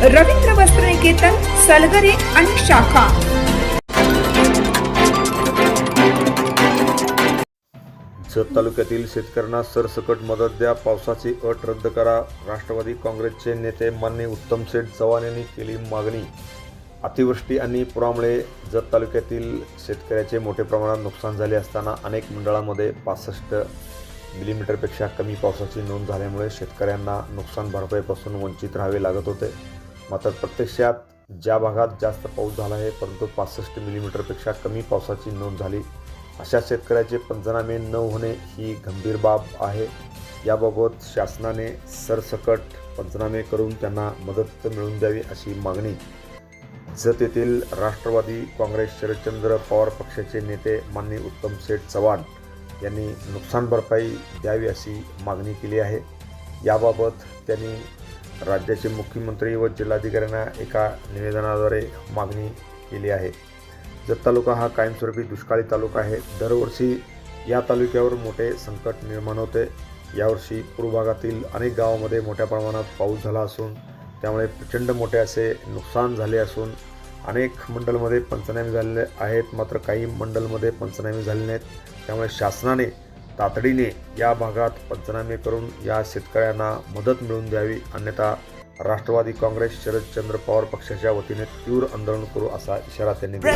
रवींद्र वस्त्र निकेतन सलगरे आणि शाखा. जत तालुक्यातील शेतकऱ्यांना सरसकट मदत द्या पावसाची अट रद्द करा. राष्ट्रवादी काँग्रेसचे नेते मान्य उत्तम शेठ चव्हाण यांनी केली मागणी. अतिवृष्टी आणि पुरामुळे जत तालुक्यातील शेतकऱ्याचे मोठ्या प्रमाणात नुकसान झाले असताना अनेक मंडळामध्ये पासष्ट मिलीमीटरपेक्षा कमी पावसाची नोंद झाल्यामुळे शेतकऱ्यांना नुकसान भरपाईपासून वंचित राहावे लागत होते. मात्र प्रत्यक्षात ज्या भागात जास्त पाऊस झाला आहे परंतु पासष्ट मिलीमीटरपेक्षा कमी पावसाची नोंद झाली. अशा शेतकऱ्याचे पंचनामे न होणे ही गंभीर बाब आहे. याबाबत शासनाने सरसकट पंचनामे करून त्यांना मदत मिळवून द्यावी अशी मागणी. जत येथील राष्ट्रवादी काँग्रेस शरदचंद्र पवार पक्षाचे नेते माननीय उत्तम शेठ चव्हाण यांनी नुकसान भरपाई द्यावी अशी मागणी केली आहे. याबाबत त्यांनी राज्याचे मुख्यमंत्री व जिल्हाधिकाऱ्यांना एका निवेदनाद्वारे मागणी केली आहे. जत तालुका हा कायमस्वरूपी दुष्काळी तालुका आहे. दरवर्षी या तालुक्यावर मोठे संकट निर्माण होते. यावर्षी पूर्व भागातील अनेक गावामध्ये मोठ्या प्रमाणात पाऊस झाला असून त्यामुळे प्रचंड मोठे असे नुकसान झाले असून अनेक मंडलमध्ये पंचनामे झालेले आहेत. मात्र काही मंडलमध्ये पंचनामे झाले नाहीत. त्यामुळे शासनाने तातडीने या भागात पंचनामे करून या शेतकऱ्यांना मदत मिळवून द्यावी अन्यथा राष्ट्रवादी काँग्रेस शरदचंद्र पवार पक्षाच्या वतीने तीव्र आंदोलन करू असा इशारा त्यांनी दिला.